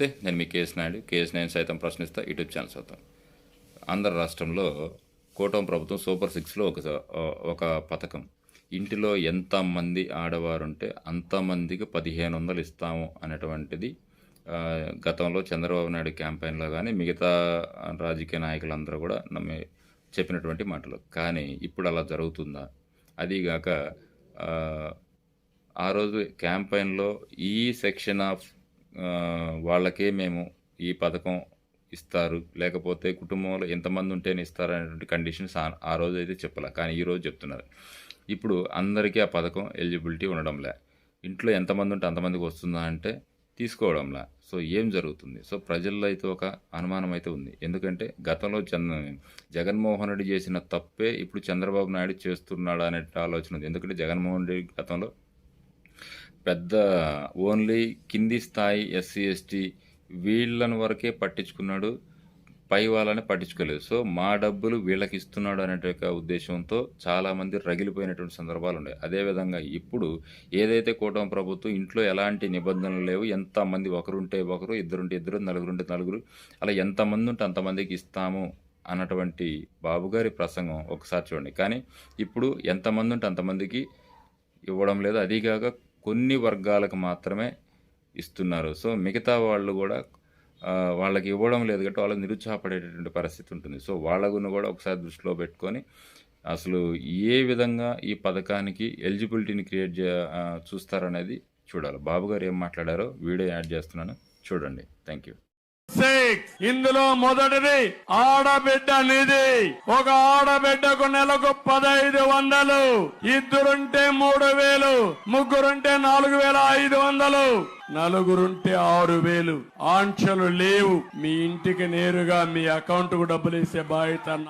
నమస్తే నేను మీ కేఎస్ నాయుడు కేఎస్ నాయుడు సైతం ప్రశ్నిస్తా యూట్యూబ్ ఛానల్ సైతం. ఆంధ్ర రాష్ట్రంలో కూటమి ప్రభుత్వం సూపర్ సిక్స్లో ఒక ఒక పథకం. ఇంటిలో ఎంతమంది ఆడవారు ఉంటే అంతమందికి పదిహేను వందలు ఇస్తాము అనేటువంటిది గతంలో చంద్రబాబు నాయుడు క్యాంపెయిన్లో కానీ మిగతా రాజకీయ నాయకులందరూ కూడా నమ్మి చెప్పినటువంటి మాటలు. కానీ ఇప్పుడు అలా జరుగుతుందా? అదీగాక ఆ, రోజు క్యాంపెయిన్లో ఈ సెక్షన్ ఆఫ్ వాళ్ళకే మేము ఈ పథకం ఇస్తారు. లేకపోతే కుటుంబంలో ఎంతమంది ఉంటేనే ఇస్తారు అనేటువంటి కండిషన్స్ ఆ- రోజు అయితే చెప్పలే. కానీ ఈ రోజు చెప్తున్నారు. ఇప్పుడు అందరికీ ఆ పథకం ఎలిజిబిలిటీ ఉండడంలే. ఇంట్లో ఎంతమంది ఉంటే అంతమందికి వస్తుందా అంటే తీసుకోవడంలా. సో ఏం జరుగుతుంది? సో ప్రజల్లో అయితే ఒక అనుమానం అయితే ఉంది. ఎందుకంటే గతంలో చంద్ర జగన్మోహన్ రెడ్డి చేసిన తప్పే ఇప్పుడు చంద్రబాబు నాయుడు చేస్తున్నాడు అనే ఆలోచన ఉంది. ఎందుకంటే జగన్మోహన్ రెడ్డి గతంలో పెద్ద ఓన్లీ కింది స్థాయి ఎస్సీ ఎస్టీ వీళ్ళని వరకే పట్టించుకున్నాడు పై వాళ్ళని పట్టించుకోలేదు. సో మా డబ్బులు వీళ్ళకి ఇస్తున్నాడు అనే యొక్క ఉద్దేశంతో చాలామంది రగిలిపోయినటువంటి సందర్భాలు ఉన్నాయి. అదేవిధంగా ఇప్పుడు ఏదైతే కూటమి ప్రభుత్వం ఇంట్లో ఎలాంటి నిబంధనలు లేవు ఎంతమంది ఒకరుంటే ఒకరు ఇద్దరుంటే ఇద్దరు నలుగురుంటే నలుగురు అలా ఎంతమంది ఉంటే అంతమందికి ఇస్తాము అన్నటువంటి బాబుగారి ప్రసంగం ఒకసారి చూడండి. కానీ ఇప్పుడు ఎంతమంది ఉంటే అంతమందికి ఇవ్వడం లేదు. అదీగాక కొన్ని వర్గాలకు మాత్రమే ఇస్తున్నారు. సో మిగతా వాళ్ళు కూడా వాళ్ళకి ఇవ్వడం లేదు కాబట్టి వాళ్ళకి నిరుత్సాహపడేటటువంటి పరిస్థితి ఉంటుంది. సో వాళ్ళను కూడా ఒకసారి దృష్టిలో పెట్టుకొని అసలు ఏ విధంగా ఈ పథకానికి ఎలిజిబిలిటీని క్రియేట్ చే చూస్తారనేది చూడాలి. బాబు గారు ఏం మాట్లాడారో వీడియో యాడ్ చేస్తున్నాను. చూడండి. Thank you six. ఇందులో మొదటిది ఆడబిడ్డ నిధి. ఒక ఆడబిడ్డకు నెలకు పదహైదు వందలు. ఇద్దరుంటే మూడు వేలు. ముగ్గురుంటే నాలుగు వేల ఐదు వందలు. నలుగురుంటే ఆరు వేలు. ఆంక్షలు లేవు. మీ ఇంటికి నేరుగా మీ అకౌంట్కు డబ్బులు వేసే బాధ్యత